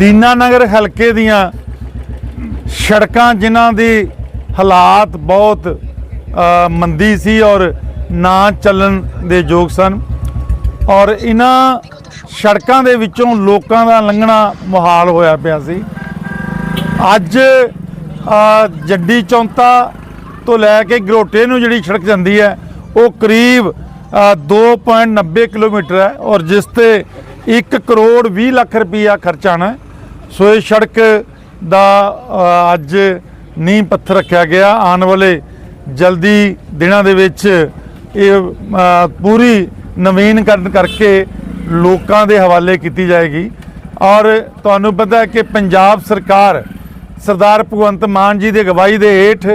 ਦੀਨਾਨਗਰ ਹਲਕੇ ਦੀਆਂ ਸੜਕਾਂ ਜਿਨ੍ਹਾਂ ਦੀ ਹਾਲਾਤ ਬਹੁਤ ਮੰਦੀ ਸੀ ਔਰ ਨਾ ਚੱਲਣ ਦੇ ਯੋਗ ਸਨ। ਔਰ ਇਹਨਾਂ ਸੜਕਾਂ ਦੇ ਵਿੱਚੋਂ ਲੋਕਾਂ ਦਾ ਲੰਘਣਾ ਮੁਹਾਲ ਹੋਇਆ ਪਿਆ ਸੀ। ਅੱਜ ਜੱਡੀ ਚੌਂਤਾ ਤੋਂ ਲੈ ਕੇ ਗਰੋਟੇ ਨੂੰ ਜਿਹੜੀ ਸੜਕ ਜਾਂਦੀ ਹੈ ਉਹ ਕਰੀਬ ਅ, 2.90 ਕਿਲੋਮੀਟਰ ਹੈ ਔਰ ਜਿਸ ਤੇ 1 ਕਰੋੜ 20 ਲੱਖ ਰੁਪਈਆ ਖਰਚਾਣਾ ਹੈ। ਸੋ ਇਹ ਸੜਕ ਦਾ ਅੱਜ ਨੀਂਹ ਪੱਥਰ ਰੱਖਿਆ ਗਿਆ। ਆਉਣ ਵਾਲੇ ਜਲਦੀ ਦਿਨਾਂ ਦੇ ਵਿੱਚ ਇਹ ਪੂਰੀ ਨਵੀਨਕਰਨ ਕਰਕੇ ਲੋਕਾਂ ਦੇ ਹਵਾਲੇ ਕੀਤੀ ਜਾਏਗੀ। ਔਰ ਤੁਹਾਨੂੰ ਪਤਾ ਹੈ ਕਿ ਪੰਜਾਬ ਸਰਕਾਰ ਸਰਦਾਰ ਭਗਵੰਤ ਮਾਨ ਜੀ ਦੀ ਅਗਵਾਈ ਦੇ ਹੇਠ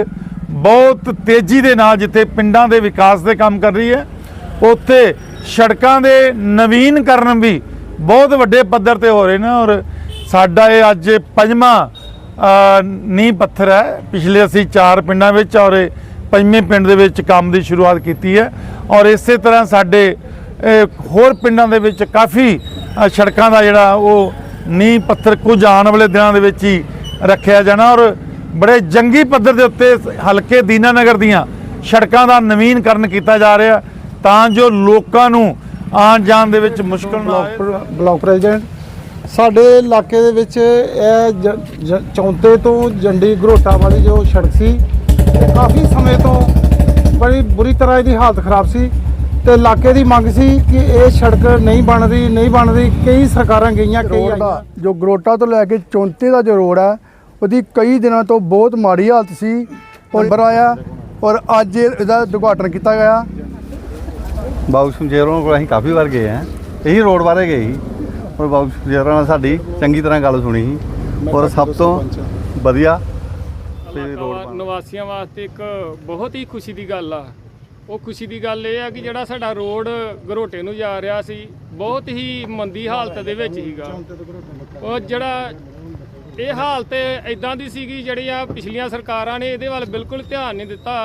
ਬਹੁਤ ਤੇਜ਼ੀ ਦੇ ਨਾਲ ਜਿੱਥੇ ਪਿੰਡਾਂ ਦੇ ਵਿਕਾਸ ਦੇ ਕੰਮ ਕਰ ਰਹੀ ਹੈ, ਉੱਥੇ ਸੜਕਾਂ ਦੇ ਨਵੀਨਕਰਨ ਵੀ ਬਹੁਤ ਵੱਡੇ ਪੱਧਰ ਤੇ ਹੋ ਰਹੇ ਨੇ ਔਰ ਸਾਡਾ ਇਹ ਅੱਜ ਪੰਜਵਾਂ ਅ, ਨੀਂਹ ਪੱਥਰ ਹੈ। ਪਿਛਲੇ ਅਸੀਂ ਚਾਰ ਪਿੰਡਾਂ ਵਿੱਚ ਔਰ ਇਹ ਪੰਜਵੇਂ ਪਿੰਡ ਦੇ ਵਿੱਚ ਕੰਮ ਦੀ ਸ਼ੁਰੂਆਤ ਕੀਤੀ ਹੈ। ਔਰ ਇਸੇ ਤਰ੍ਹਾਂ ਸਾਡੇ ਹੋਰ ਪਿੰਡਾਂ ਦੇ ਵਿੱਚ ਕਾਫੀ ਸੜਕਾਂ ਦਾ ਜਿਹੜਾ ਉਹ ਨੀਂਹ ਪੱਥਰ ਕੁਝ ਆਉਣ ਵਾਲੇ ਦਿਨਾਂ ਦੇ ਵਿੱਚ ਹੀ ਰੱਖਿਆ ਜਾਣਾ। ਔਰ ਬੜੇ ਜੰਗੀ ਪੱਧਰ ਦੇ ਉੱਤੇ ਹਲਕੇ ਦੀਨਾਨਗਰ ਦੀਆਂ ਸੜਕਾਂ ਦਾ ਨਵੀਨਕਰਨ ਕੀਤਾ ਜਾ ਰਿਹਾ। ਤਾਂ ਜੋ ਲੋਕਾਂ ਨੂੰ ਆਉਣ ਜਾਣ ਦੇ ਵਿੱਚ ਮੁਸ਼ਕਲ ਨਾ ਆਏ। ਬਲਾਕ ਬਲਾਕ ਪ੍ਰੈਜ਼ੀਡੈਂਟ ਸਾਡੇ ਇਲਾਕੇ ਦੇ ਵਿੱਚ ਇਹ ਚੌਂਤੇ ਤੋਂ ਜੰਡੀ ਘਰੋਟਾ ਵਾਲੀ ਜੋ ਸੜਕ ਸੀ ਕਾਫੀ ਸਮੇਂ ਤੋਂ ਬੜੀ ਬੁਰੀ ਤਰ੍ਹਾਂ ਇਹਦੀ ਹਾਲਤ ਖਰਾਬ ਸੀ ਤੇ ਇਲਾਕੇ ਦੀ ਮੰਗ ਸੀ ਕਿ ਇਹ ਸੜਕ ਨਹੀਂ ਬਣ ਰਹੀ ਨਹੀਂ ਬਣ ਰਹੀ ਕਈ ਸਰਕਾਰਾਂ ਗਈਆਂ ਕਈ ਆਈਆਂ। ਜੋ ਗਰੋਟਾ ਤੋਂ ਲੈ ਕੇ ਚੌਂਤੇ ਦਾ ਜੋ ਰੋਡ ਹੈ ਉਹਦੀ ਕਈ ਦਿਨਾਂ ਤੋਂ ਬਹੁਤ ਮਾੜੀ ਹਾਲਤ ਸੀ ਨੰਬਰ ਆਇਆ ਔਰ ਅੱਜ ਇਹ- ਇਹਦਾ ਉਦਘਾਟਨ ਕੀਤਾ ਗਿਆ। ਬਾਬੂ ਸ਼ਮਸ਼ੇਰੋਂ ਕੋਲ ਅਸੀਂ ਕਾਫੀ ਵਾਰ ਗਏ ਆ ਇਹੀ ਰੋਡ ਬਾਰੇ ਗਏ ਸੀ। ਔਰ ਬਾਬੂ ਸ਼ਮਸ਼ੇਰਾਂ ਨਾਲ ਸਾਡੀ ਚੰਗੀ ਤਰ੍ਹਾਂ ਗੱਲ ਸੁਣੀ ਸੀ। ਔਰ ਸਭ ਤੋਂ ਵਧੀਆ ਤੇ ਰੋਡ ਬਣ ਨਿਵਾਸੀਆਂ ਵਾਸਤੇ ਇੱਕ ਬਹੁਤ ਹੀ ਖੁਸ਼ੀ ਦੀ ਗੱਲ ਆ। ਉਹ ਖੁਸ਼ੀ ਦੀ ਗੱਲ ਇਹ ਆ ਕਿ ਜਿਹੜਾ ਸਾਡਾ ਰੋਡ ਘਰੋਟੇ ਨੂੰ ਜਾ ਰਿਹਾ ਸੀ ਬਹੁਤ ਹੀ ਮੰਦੀ ਹਾਲਤ ਦੇ ਵਿੱਚ ਸੀਗਾ। ਉਹ ਜਿਹੜਾ ਇਹ ਹਾਲਤ ਇਦਾਂ ਦੀ ਸੀਗੀ ਜਿਹੜੀਆਂ ਪਿਛਲੀਆਂ ਸਰਕਾਰਾਂ ਨੇ ਇਹਦੇ ਵੱਲ ਬਿਲਕੁਲ ਧਿਆਨ ਨਹੀਂ ਦਿੱਤਾ।